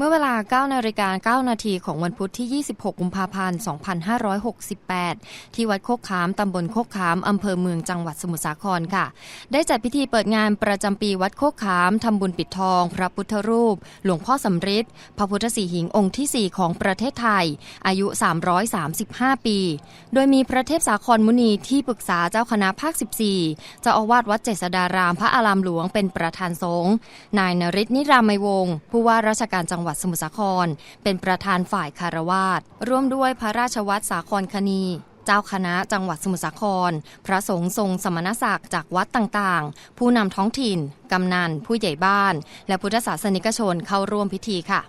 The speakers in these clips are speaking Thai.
เมื่อเวลา 9 นาฬิกา 9 นาทีของวันพุธที่ 26 กุมภาพันธ์ 2568 ที่วัดโคกขาม ตำบลโคกขาม อำเภอเมืองจังหวัดสมุทรสาครค่ะ ได้จัดพิธีเปิดงานประจำปีวัดโคกขาม ทำบุญปิดทอง พระพุทธรูป หลวงพ่อสำริดพระพุทธสีหิงองค์ที่ 4 ของประเทศไทย อายุ 335 ปี โดยมีพระเทพสาครมุนีที่ปรึกษาเจ้าคณะภาค 14 เจ้าอาวาสวัดเจษฎาราม พระอารามหลวงเป็นประธานสงฆ์ นายนริศนิรามยวงศ์ผู้ว่าราชการจังหวัดสมุทรสาคร เป็นประธานฝ่ายคารวาสร่วมด้วยพระราชวัตรสาครคณีเจ้าคณะจังหวัดสมุทรสาคร พระสงฆ์ทรงสมณศักดิ์จากวัดต่างๆ ผู้นำท้องถิ่น กำนัน ผู้ใหญ่บ้าน และพุทธศาสนิกชนเข้าร่วมพิธีค่ะ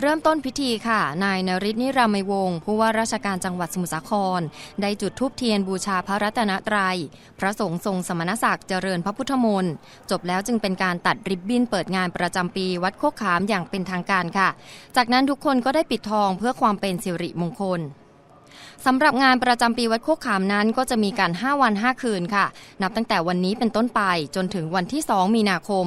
เริ่มต้นพิธีค่ะ นายนริศนิรามยวงศ์ผู้ว่าราชการจังหวัดสมุทรสาคร ได้จุดธูปเทียนบูชาพระรัตนตรัย พระสงฆ์ทรงสมณศักดิ์เจริญพระพุทธมนต์ จบแล้วจึงเป็นการตัดริบบิ้นเปิดงานประจำปีวัดโคกขามอย่างเป็นทางการค่ะ จากนั้นทุกคนก็ได้ปิดทองเพื่อความเป็นสิริมงคล สำหรับงานประจำปีวัดโคกขามนั้นก็จะมีการ 5 วัน 5 คืนค่ะ นับตั้งแต่วันนี้เป็นต้นไปจนถึงวันที่ 2 มีนาคม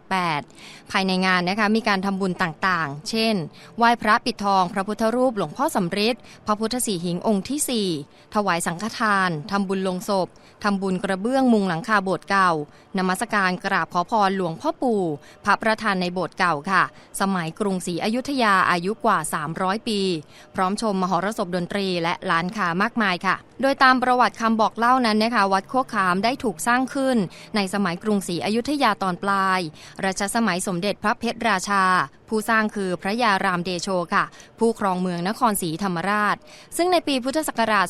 2568 ภายในงานนะคะมีการทำบุญต่างๆ เช่น ไหว้พระปิดทอง พระพุทธรูปหลวงพ่อสำริดพระพุทธสีหิงองค์ที่ 4 ถวายสังฆทานทำบุญลงศพทำบุญกระเบื้องมุงหลังคาโบสถ์เก่านมัสการกราบขอพรหลวงพ่อปู่ พระประธานในโบสถ์เก่าค่ะ สมัยกรุงศรีอยุธยาอายุกว่า 300 ปี พร้อมชมมหรสพดนตรีและร้านค้ามากมายค่ะ โดยตามประวัติคำบอกเล่านั้นนะคะ วัดโคกขามได้ถูกสร้างขึ้น ในสมัยกรุงศรีอยุธยาตอนปลาย รัชสมัยสมเด็จพระเพชรราชา ผู้สร้างคือพระยารามเดโชค่ะ ผู้ครองเมืองนครศรีธรรมราช ซึ่งในปีพุทธศักราช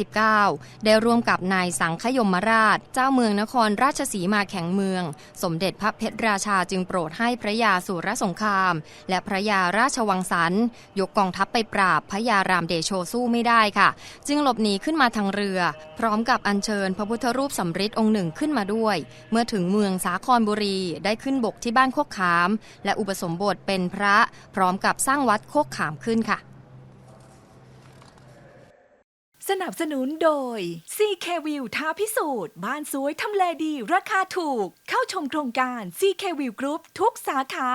2239 ได้ร่วมกับนายสังคยมราช เจ้าเมืองนครราชสีมาแข็งเมือง สมเด็จพระเพชรราชาจึงโปรดให้พระยาสุรสงคราม และพระยาราชวังสรรค์ยกกองทัพไปปราบพระยารามเดโชสู้ไม่ได้ค่ะ จึงหลบหนีขึ้นมาทางเรือ พร้อมกับอัญเชิญพระพุทธรูปสำริดองค์หนึ่งขึ้นมาด้วย เมื่อถึงเมืองสาครบุรีได้ขึ้นบกที่บ้านโคกขาม และอุปสมบทเป็นพระพร้อมกับสร้างวัดโคกขามขึ้นค่ะ สนับสนุนโดย CK View ท้าพิสูจน์ บ้านสวยทำเลดี ราคาถูก เข้าชมโครงการ CK View Group ทุกสาขา